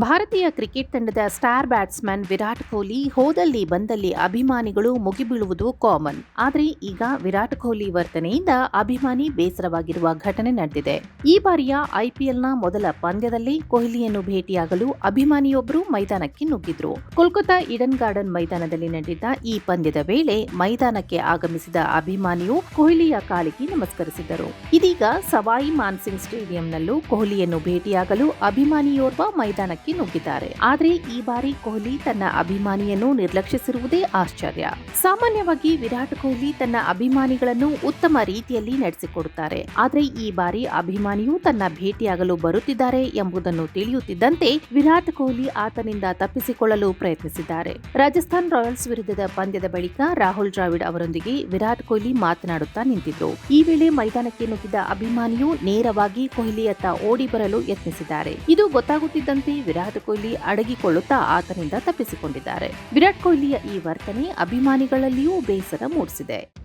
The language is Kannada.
ಭಾರತೀಯ ಕ್ರಿಕೆಟ್ ತಂಡದ ಸ್ಟಾರ್ ಬ್ಯಾಟ್ಸ್ಮನ್ ವಿರಾಟ್ ಕೊಹ್ಲಿ ಹೋದಲ್ಲಿ ಬಂದಲ್ಲಿ ಅಭಿಮಾನಿಗಳು ಮುಗಿಬೀಳುವುದು ಕಾಮನ್. ಆದರೆ ಈಗ ವಿರಾಟ್ ಕೊಹ್ಲಿ ವರ್ತನೆಯಿಂದ ಅಭಿಮಾನಿ ಬೇಸರವಾಗಿರುವ ಘಟನೆ ನಡೆದಿದೆ. ಈ ಬಾರಿಯ ಐಪಿಎಲ್ನ ಮೊದಲ ಪಂದ್ಯದಲ್ಲಿ ಕೊಹ್ಲಿಯನ್ನು ಭೇಟಿಯಾಗಲು ಅಭಿಮಾನಿಯೊಬ್ಬರು ಮೈದಾನಕ್ಕೆ ನುಗ್ಗಿದ್ರು. ಕೋಲ್ಕತ್ತಾ ಇಡನ್ ಗಾರ್ಡನ್ ಮೈದಾನದಲ್ಲಿ ನಡೆದಿದ್ದ ಈ ಪಂದ್ಯದ ವೇಳೆ ಮೈದಾನಕ್ಕೆ ಆಗಮಿಸಿದ ಅಭಿಮಾನಿಯು ಕೊಹ್ಲಿಯ ಕಾಲಿಗೆ ನಮಸ್ಕರಿಸಿದರು ಇದೀಗ ಸವಾಯಿ ಮಾನ್ಸಿಂಗ್ ಸ್ಟೇಡಿಯಂನಲ್ಲೂ ಕೊಹ್ಲಿಯನ್ನು ಭೇಟಿಯಾಗಲು ಅಭಿಮಾನಿಯೋರ್ವ ಮೈದಾನಕ್ಕೆ ನುಗ್ಗಿದ್ದಾರೆ. ಆದರೆ ಈ ಬಾರಿ ಕೊಹ್ಲಿ ತನ್ನ ಅಭಿಮಾನಿಯನ್ನು ನಿರ್ಲಕ್ಷಿಸಿರುವುದೇ ಆಶ್ಚರ್ಯ. ಸಾಮಾನ್ಯವಾಗಿ ವಿರಾಟ್ ಕೊಹ್ಲಿ ತನ್ನ ಅಭಿಮಾನಿಗಳನ್ನು ಉತ್ತಮ ರೀತಿಯಲ್ಲಿ ನಡೆಸಿಕೊಡುತ್ತಾರೆ. ಆದರೆ ಈ ಬಾರಿ ಅಭಿಮಾನಿಯು ತನ್ನ ಭೇಟಿಯಾಗಲು ಬರುತ್ತಿದ್ದಾರೆ ಎಂಬುದನ್ನು ತಿಳಿಯುತ್ತಿದ್ದಂತೆ ವಿರಾಟ್ ಕೊಹ್ಲಿ ಆತನಿಂದ ತಪ್ಪಿಸಿಕೊಳ್ಳಲು ಪ್ರಯತ್ನಿಸಿದ್ದಾರೆ. ರಾಜಸ್ಥಾನ್ ರಾಯಲ್ಸ್ ವಿರುದ್ಧದ ಪಂದ್ಯದ ಬಳಿಕ ರಾಹುಲ್ ದ್ರಾವಿಡ್ ಅವರೊಂದಿಗೆ ವಿರಾಟ್ ಕೊಹ್ಲಿ ಮಾತನಾಡುತ್ತಾ ನಿಂತಿದ್ದರು ಈ ವೇಳೆ ಮೈದಾನಕ್ಕೆ ನುಗ್ಗಿದ ಅಭಿಮಾನಿಯು ನೇರವಾಗಿ ಕೊಹ್ಲಿಯತ್ತ ಓಡಿ ಬರಲು ಯತ್ನಿಸಿದ್ದಾರೆ. ಇದು ಗೊತ್ತಾಗುತ್ತಿದ್ದಂತೆ ವಿರಾಟ್ ಕೊಹ್ಲಿ ಅಡಗಿಕೊಳ್ಳುತ್ತಾ ಆತನಿಂದ ತಪ್ಪಿಸಿಕೊಂಡಿದ್ದಾರೆ. ವಿರಾಟ್ ಕೊಹ್ಲಿಯ ಈ ವರ್ತನೆ ಅಭಿಮಾನಿಗಳಲ್ಲಿಯೂ ಬೇಸರ ಮೂಡಿಸಿದೆ.